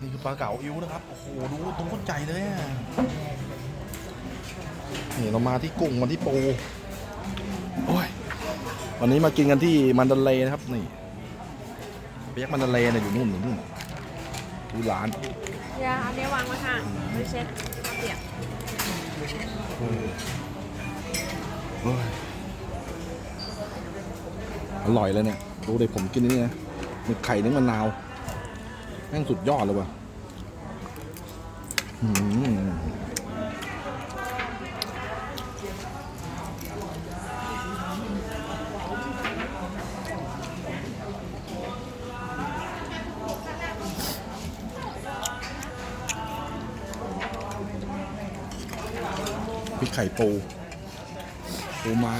นี่คือปลาเก๋าอิ้วนะครับ โอ้โห ดูตรงก้นใจเลยอะนี่เรามาที่กุ้งมาที่ปู โอ้ย วันนี้มากินกันที่มันดาเลย์นะครับ นี่เปียกมันดาเลย์เนี่ยอยู่นู่นอยู่นู่นดูร้านอย่าอันนี้วางไว้ข้างไม่เช็ดเปียกโอ้ยโอ้ยอร่อยเลยเนี่ย ดูเลยผมกินนี่นะหมึกไข่นึ่งมะนาวแม่งสุดยอดเลยว่ะพริกไข่ปูปูม้า